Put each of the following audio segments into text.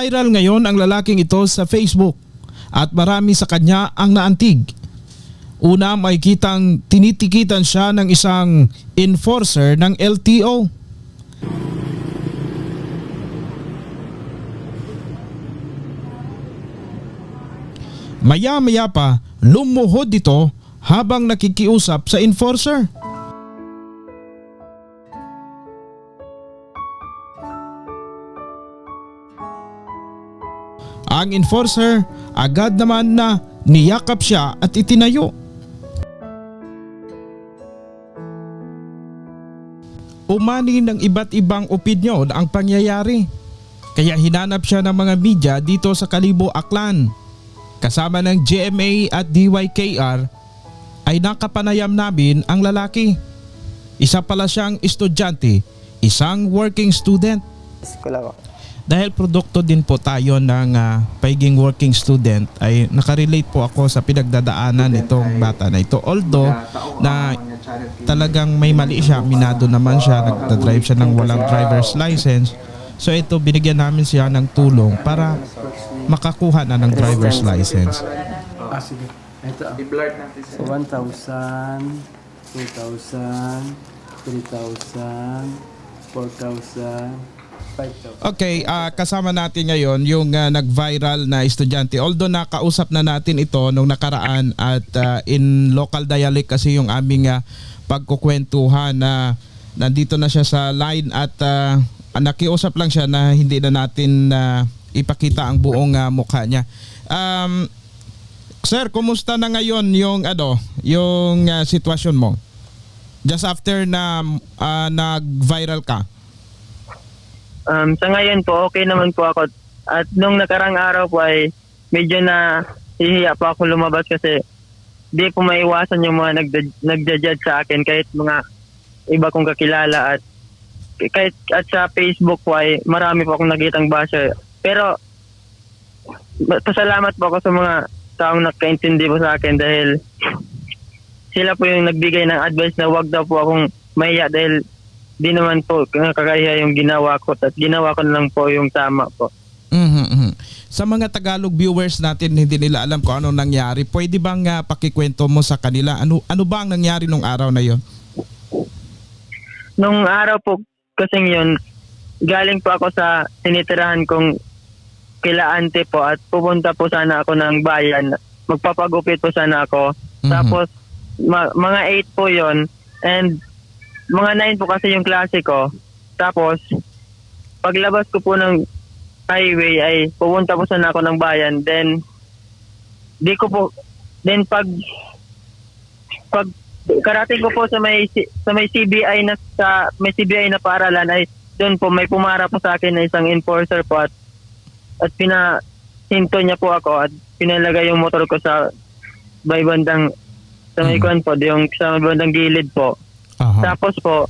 Viral ngayon ang lalaking ito sa Facebook at marami sa kanya ang naantig. Una may kitang tinitikitan siya ng isang enforcer ng LTO. Maya-maya pa, lumuhod ito habang nakikiusap sa enforcer. Ang enforcer agad naman na niyakap siya at itinayo. Umani ng iba't ibang opinyon ang pangyayari. Kaya hinanap siya ng mga media dito sa Kalibo Aklan. Kasama ng GMA at DYKR ay nakapanayam namin ang lalaki. Isa pala siyang estudyante, isang working student. School ako. Dahil produkto din po tayo ng ah, pagiging working student ay nakarelate po ako sa pinagdadaanan nitong bata na ito. Although na talagang may mali siya, minado naman siya, nagdadrive siya ng walang driver's license. So ito binigyan namin siya ng tulong para makakuha na ng driver's license. Ah, sige. Ito. I-blurt natin So, 1,000, 2,000, 3,000, 4,000, 5,000. Okay, ah, kasama natin ngayon yung ah, nag-viral na estudyante. Although nakausap na natin ito nung nakaraan at ah, in local dialect kasi yung aming ah, pagkukwentuhan na nandito na siya sa line at ah, nakiusap lang siya na hindi na natin ah, ipakita ang buong ah, mukha niya. Um, sir, kumusta na ngayon yung ano, yung ah, sitwasyon mo? Just after na ah, nag-viral ka. Um, sa ngayon po, okay naman po ako. At nung nakarang araw po ay medyo na hihiya po ako lumabas kasi di po maiwasan yung mga nagda- nagja-judge sa akin kahit mga iba kong kakilala at kahit at sa Facebook po ay marami po akong nakitang basher. Pero pasalamat po ako sa mga taong nakaintindi po sa akin dahil sila po yung nagbigay ng advice na wag daw po akong mahiya dahil di naman po nakakahiya yung ginawa ko at ginawa ko na lang po yung tama po. Mhm, mhm. Sa mga Tagalog viewers natin hindi nila alam kung ano nangyari. Pwede bang ah, pakikwento mo sa kanila ano ano ba ang nangyari nung araw na 'yon? Nung araw po kasing yun, galing po ako sa tinitirahan kong kila ante po at pupunta po sana ako ng bayan. Magpapagupit po sana ako. Mhm. Tapos ma- mga 8 po yon and mga 9 po kasi yung klase ko. Tapos paglabas ko po ng highway ay pupunta po sana ako ng bayan. Then di ko po then pag pag karating ko po sa may sa may CBI na sa may CBI na paaralan ay doon po may pumara po sa akin na isang enforcer po at at pina hinto niya po ako at pinalagay yung motor ko sa may bandang sa may kwan po yung sa may bandang gilid po Aha. tapos po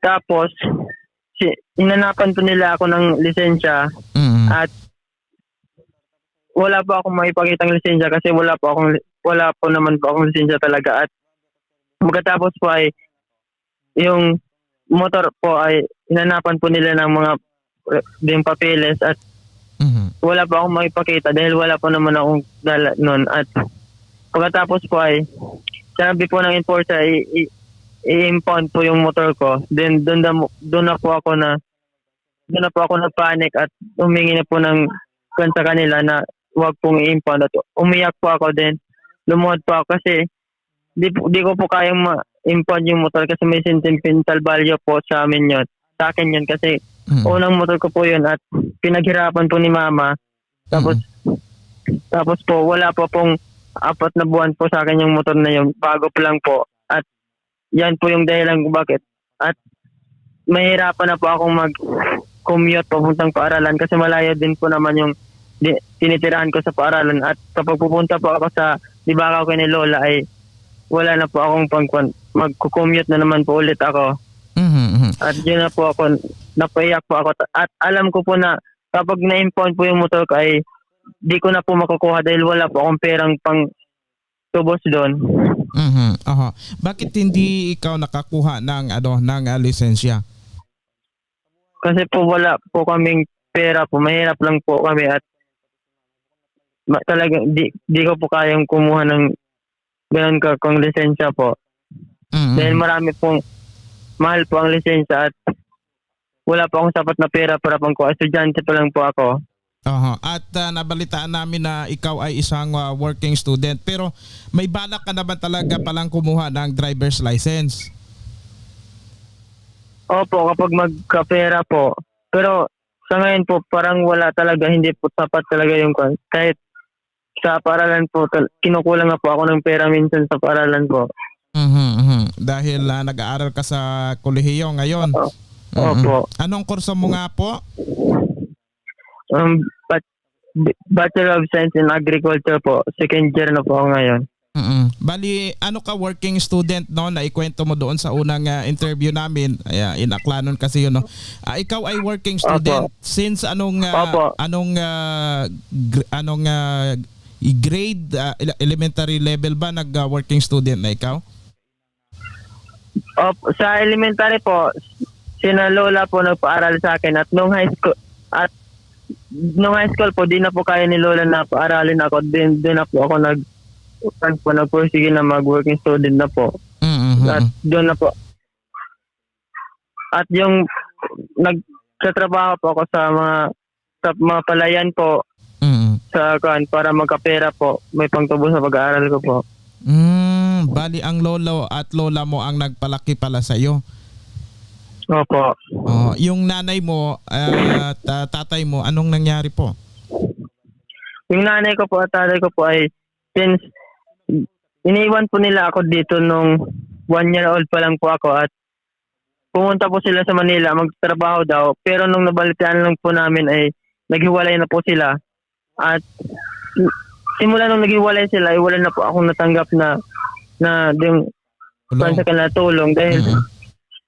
tapos si, inanapan po nila ako ng lisensya Mhm. at wala po akong maipakitang lisensya kasi wala po akong wala po naman po akong lisensya talaga at magkatapos po ay yung motor po ay inanapan po nila ng mga yung papeles at Mhm. wala po akong maipakita dahil wala po naman akong dala nun at pagkatapos po ay sinabi po ng enforcer i- i- i-impound po yung motor ko then doon na, doon na po ako na doon na po ako nagpanic at humingi na po ng kwan sa kanila na wag pong i-impound at umiyak po ako din lumuhod po ako kasi di, di ko po kayang ma-impound yung motor kasi may sentimental value po sa amin yun sa akin yun kasi Mhm. unang motor ko po yun at pinaghirapan po ni mama. Tapos, tapos po, wala po pong apat na buwan po sa akin yung motor na yun. Bago pa lang po. Yan po yung dahilan kung bakit. At mahirapan na po akong mag-commute papuntang paaralan kasi malayo din po naman yung di, tinitirahan ko sa paaralan. At kapag pupunta po ako sa Dibakaw kay ni Lola ay wala na po akong pang mag-commute na naman po ulit ako. Mhm, mhm. At yun na po ako, napaiyak po ako. At alam ko po na kapag na-impound po yung motor ko ay di ko na po makukuha dahil wala po akong perang pang tubos doon. Mhm. Aha. Bakit hindi ikaw nakakuha ng ano ng ah, lisensya? Kasi po wala po kaming pera po. Mahirap lang po kami at ma- talagang di, di ko po kayang kumuha ng ganun ka kung lisensya po. Mm-mm. Dahil marami pong mahal po ang lisensya at wala po akong sapat na pera para pang ko. Estudyante pa lang po ako. Aha. At ah, nabalitaan namin na ikaw ay isang ah, working student pero may balak ka naman talaga palang kumuha ng driver's license. Opo, kapag magkapera po. Pero sa ngayon po, parang wala talaga, hindi po sapat talaga yung. Kahit sa paaralan po, kinukulang nga po ako ng pera minsan sa paaralan po. Mhm, mhm. Dahil ah, nag-aaral ka sa kolehiyo ngayon. Mhm. Opo. Anong kurso mo nga po? Um, but, Bachelor of Science in Agriculture po. Second year na po ako ngayon. mm Bali, ano ka working student no na ikwento mo doon sa unang ah, interview namin. Ay, ah, inaklanon kasi yun no. Ah, ikaw ay working student since anong ah, Opo. anong ah, gr- anong ah, grade ele- elementary level ba nag ah, working student na ikaw? Opo, sa elementary po, sina lola po nagpaaral sa akin at nung high school at nung high school po, di na po kaya ni lola na paaralin ako. Din, din na po ako nag pan po nagpursige na mag-working student na po. Mhm. At doon na po. At yung nagtatrabaho po ako sa mga sa mga palayan po Mhm. sa kan para magkapera po. May pangtubo sa pag-aaral ko po. Mm, bali ang lolo at lola mo ang nagpalaki pala sa iyo. Opo. Oh, yung nanay mo at ah, tatay mo anong nangyari po? Yung nanay ko po at tatay ko po ay since iniwan po nila ako dito nung one year old pa lang po ako at pumunta po sila sa Manila magtrabaho daw pero nung nabalitaan lang po namin ay naghiwalay na po sila at simula nung naghiwalay sila ay wala na po akong natanggap na na yung Tulong. sa kanila tulong dahil Mhm.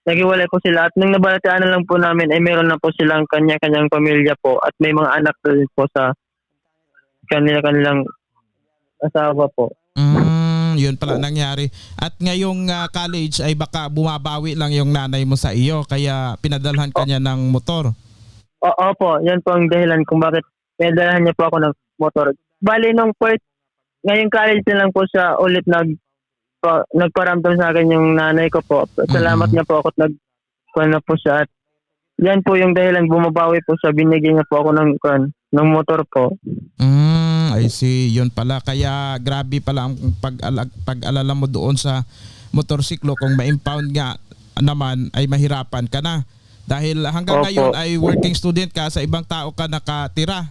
Naghiwalay po sila at nung nabalitaan na lang po namin ay meron na po silang kanya-kanyang pamilya po at may mga anak na rin po sa kanila-kanilang asawa po. Mm, yun pala nangyari. At ngayong ah, college ay baka bumabawi lang yung nanay mo sa iyo kaya pinadalhan ka niya ng motor. O, opo, yan po ang dahilan kung bakit pinadalahan niya po ako ng motor. Bali, nung first, ngayong college na lang po siya ulit nag, pa, nagparamdam sa akin yung nanay ko po. Salamat Mhm. niya po ako at nag, na po siya. At yan po yung dahilan, bumabawi po siya, binigyan niya po ako ng, kuwan, ng motor po. Mm, I see. Yun pala. Kaya grabe pala ang pag-alag, pag-alala mo doon sa motorsiklo. Kung ma-impound nga naman ay mahirapan ka na. Dahil hanggang Opo. ngayon ay working student ka, sa ibang tao ka nakatira.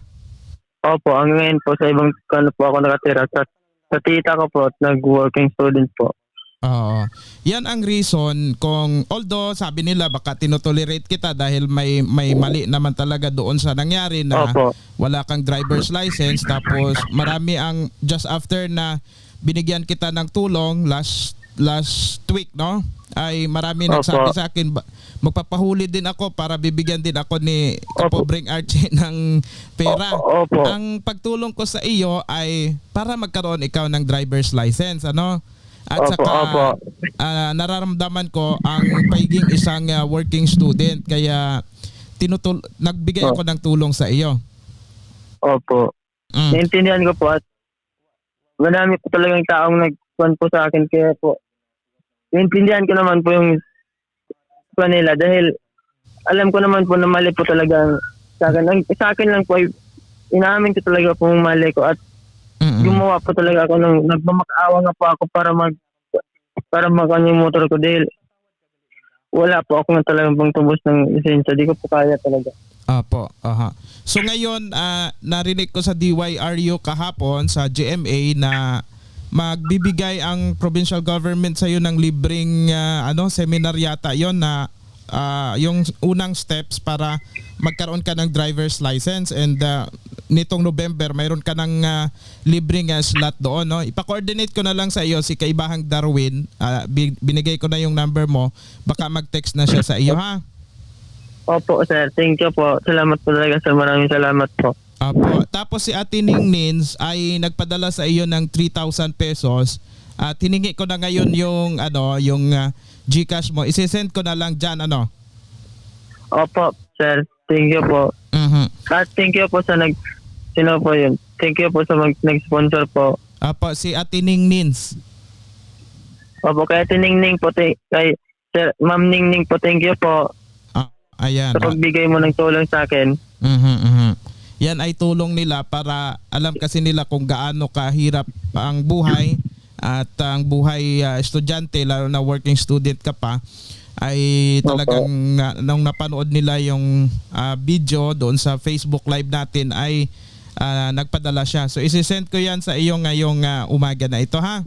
Opo, ang ngayon po sa ibang kano po ako nakatira. Sa, sa tita ko po, at nag-working student po. Oo. Yan ang reason kung although sabi nila baka tinotolerate kita dahil may may mali naman talaga doon sa nangyari na Opo. wala kang driver's license tapos marami ang just after na binigyan kita ng tulong last last week no ay marami Opo. nagsabi sa akin magpapahuli din ako para bibigyan din ako ni Kapobring Archie ng pera. Opo. Ang pagtulong ko sa iyo ay para magkaroon ikaw ng driver's license ano at Opo, saka opo. ah, nararamdaman ko ang pagiging isang ah, working student kaya tinutul nagbigay ako ng tulong sa iyo. Opo. Mm. Naintindihan ko po at marami po talagang taong nagkuhan po sa akin kaya po naintindihan ko naman po yung nila dahil alam ko naman po na mali po talaga sa akin. Ang, sa akin lang po ay inaamin ko talaga po yung mali ko at Mm-mm. gumawa po talaga ako ng nagmamakaawa nga po ako para mag para makan yung motor ko dahil wala po ako nga talagang pang tubos ng lisensya. Di ko po kaya talaga. Apo, aha. So ngayon, ah, narinig ko sa DYRU kahapon sa GMA na magbibigay ang provincial government sa iyo ng libreng ah, ano seminar yata 'yon na ah, yung unang steps para magkaroon ka ng driver's license and ah, nitong November mayroon ka ng ah, libreng ah, slot doon no ipa-coordinate ko na lang sa iyo si Kaibahang Darwin bi- binigay ko na yung number mo baka mag-text na siya sa iyo ha Opo, sir. Thank you po. Salamat po talaga, sir. Maraming salamat po. Apo. Tapos si Ate Ning Nins ay nagpadala sa iyo ng 3,000 pesos at hiningi ko na ngayon yung ano, yung ah, GCash mo. Isesend ko na lang diyan ano. Opo, sir. Thank you po. Mhm. At thank you po sa nag... Sino po yun? Thank you po sa mag, nag-sponsor po. Apo, si Ate Ning Nins. Opo, kaya tiningning po, ti- kay Sir, Ma'am Ningning po, thank you po Ah, ayan. sa pagbigay mo ng tulong sa akin. Mhm, mhm. Yan ay tulong nila para alam kasi nila kung gaano kahirap ang buhay at ang buhay ah, estudyante lalo na working student ka pa ay talagang na, nung napanood nila yung ah, video doon sa Facebook live natin ay ah, nagpadala siya. So isi-send ko yan sa iyo ngayong ah, umaga na ito ha.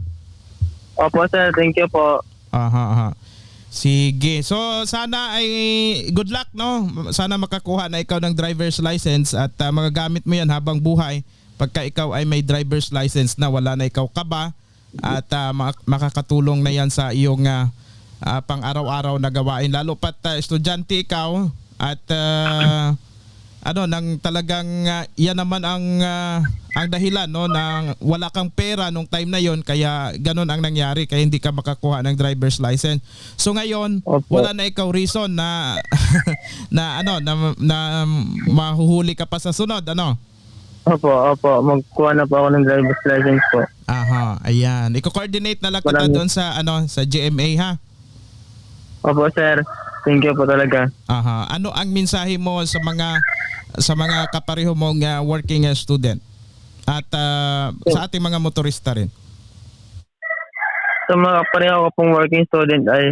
Opo, sir, thank you po. Aha, aha. Sige. So sana ay good luck no. Sana makakuha na ikaw ng driver's license at uh, magagamit mo 'yan habang buhay pagka ikaw ay may driver's license na wala na ikaw kaba at uh, mak- makakatulong na 'yan sa iyong uh, uh, pang-araw-araw na gawain lalo pat uh, estudyante ikaw at uh, ano nang talagang uh, yan naman ang uh, ang dahilan no na wala kang pera nung time na yon kaya ganun ang nangyari kaya hindi ka makakuha ng driver's license. So ngayon Opo. wala na ikaw reason na na ano na, na mahuhuli ka pa sa sunod ano. Opo, opo, magkuha na po ako ng driver's license po. Aha, ayan. Iko-coordinate na lang kita doon sa ano sa GMA ha. Opo, sir, thank you po talaga. Aha. Ano ang mensahe mo sa mga sa mga kapareho mong uh, working uh, student at uh, sa ating mga motorista rin? Sa mga pareho ko pong working student ay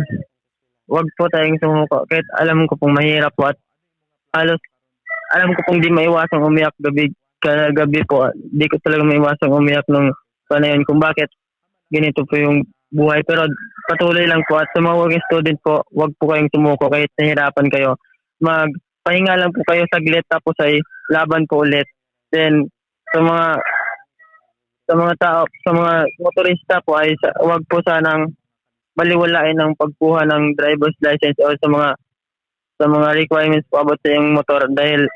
wag po tayong sumuko. Kahit alam ko pong mahirap po at halos alam ko pong di maiwasang umiyak gabi gabi po. Di ko talaga maiwasang umiyak nung panayon kung bakit ganito po yung buhay. Pero patuloy lang po at sa mga working student po, wag po kayong sumuko kahit nahirapan kayo. Magpahinga lang po kayo saglit tapos ay laban po ulit. Then sa mga sa mga tao, sa mga motorista po ay sa, wag po sanang baliwalain ng pagkuha ng driver's license o sa mga sa mga requirements po about sa yung motor dahil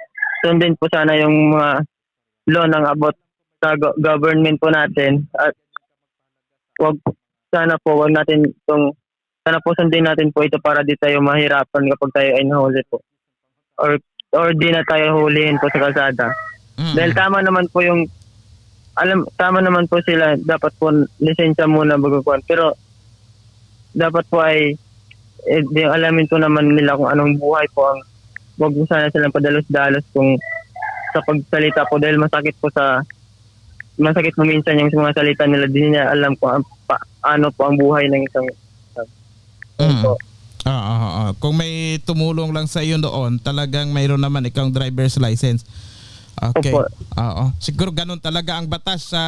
sundin po sana yung mga law ng about sa go- government po natin at wag sana po wag natin itong sana po sundin natin po ito para di tayo mahirapan kapag tayo ay nahuli po or or di na tayo hulihin po sa kalsada. Mm. Dahil tama naman po yung alam tama naman po sila dapat po lisensya muna bago pero dapat po ay eh, di alamin po naman nila kung anong buhay po ang wag mo sana silang padalos-dalos kung sa pagsalita po dahil masakit po sa masakit po minsan yung mga salita nila di niya alam kung ang, pa, ano po ang buhay ng isang Mm. Ah, ah, ah, ah. Kung may tumulong lang sa iyo doon, talagang mayroon naman ikang driver's license. Okay. Opo. Oo. Siguro ganun talaga ang batas sa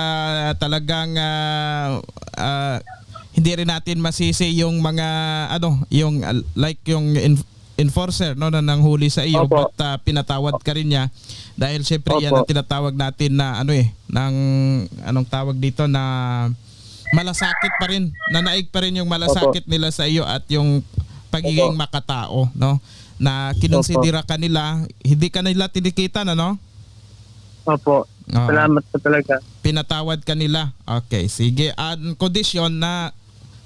talagang ah, ah, hindi rin natin masisi yung mga ano, yung ah, like yung enforcer no na nanghuli sa iyo Opo. but ah, pinatawad ka rin niya dahil syempre yan Opo. ang tinatawag natin na ano eh ng anong tawag dito na malasakit pa rin nanaig pa rin yung malasakit nila sa iyo at yung pagiging Opo. makatao no na kinonsidera ka nila hindi ka nila tinikitan ano Opo. Oo. Salamat po talaga. pinatawad ka nila. Okay, sige. Ang kondisyon na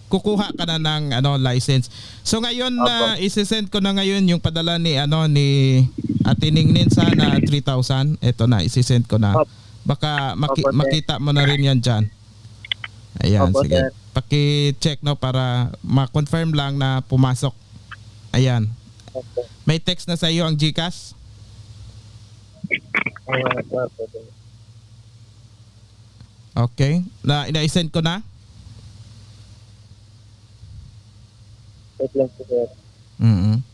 kukuha ka na ng ano license. So ngayon na isi-send ko na ngayon yung padala ni ano ni Ate Ningnin sa na 3,000. Ito na isi-send ko na. Baka maki- Opo, makita mo na rin yan diyan. Ayan, Opo, sige. sir. Paki-check no para ma-confirm lang na pumasok. Ayan. Opo. May text na sa iyo ang GCash? Okay. Na ina-send ko na? Wait lang po, sir. Mhm.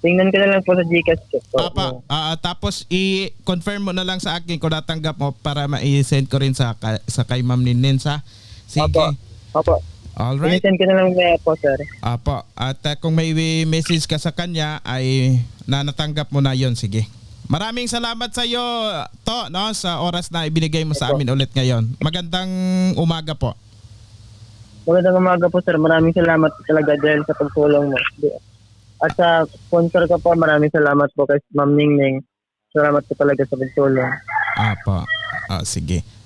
Tingnan ko na lang po sa Gcash ko. po. Papa, ah, tapos i-confirm mo na lang sa akin kung natanggap mo para ma-send ko rin sa ka- sa kay Ma'am Ninin sa. Sige. Opo. Opo. All right. Send ko na lang maya po, sir. Apo. At ah, kung may message ka sa kanya ay na natanggap mo na 'yon. Sige. Maraming salamat sa iyo to no sa oras na ibinigay mo sa amin ulit ngayon. Magandang umaga po. Magandang umaga po, sir. Maraming salamat talaga dahil sa pagtulong mo. At sa sponsor ko po, maraming salamat po kay Ma'am Ningning. Salamat po talaga sa pagtulong. Apo. Ah, sige.